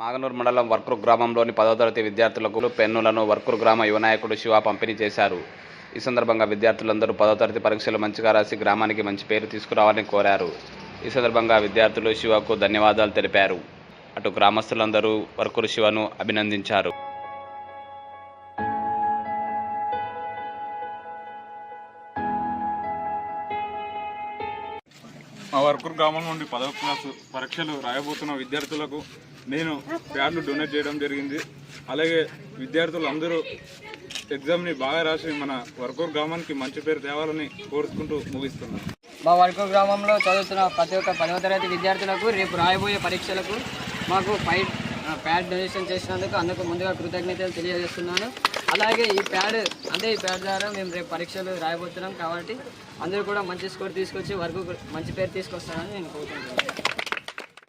మాగనూరు మండలం వర్కూరు గ్రామంలోని పదో తరగతి విద్యార్థులకు పెన్నులను వర్కూరు గ్రామ యువ నాయకుడు శివ పంపిణీ చేశారు. ఈ సందర్భంగా విద్యార్థులందరూ పదో తరగతి పరీక్షలు మంచిగా రాసి గ్రామానికి మంచి పేరు తీసుకురావాలని కోరారు. ఈ సందర్భంగా విద్యార్థులు శివకు ధన్యవాదాలు తెలిపారు. అటు గ్రామస్తులందరూ వర్కూరు శివను అభినందించారు. మా వర్కూర్ గ్రామం నుండి పదవ క్లాసు పరీక్షలు రాయబోతున్న విద్యార్థులకు నేను ప్యాడ్లు డొనేట్ చేయడం జరిగింది. అలాగే విద్యార్థులు అందరూ ఎగ్జామ్ని బాగా రాసి మన వర్కూర్ గ్రామానికి మంచి పేరు తేవాలని కోరుకుంటూ ముగిస్తున్నాను. మా వర్కూర్ గ్రామంలో చదువుతున్న ప్రతి ఒక్క పదవ తరగతి విద్యార్థులకు రేపు రాయబోయే పరీక్షలకు మాకు ఫైవ్ ప్యాడ్ డొనేషన్ చేసినందుకు అందుకు ముందుగా కృతజ్ఞతలు తెలియజేస్తున్నాను. అలాగే ఈ ప్యాడ్ అంటే ఈ ప్యాడ్ ద్వారా మేము రేపు పరీక్షలు రాయబోతున్నాం కాబట్టి అందరూ కూడా మంచి స్కోర్ తీసుకొచ్చి వరకు మంచి పేరు తీసుకొస్తారని నేను కోరుకుంటున్నాను.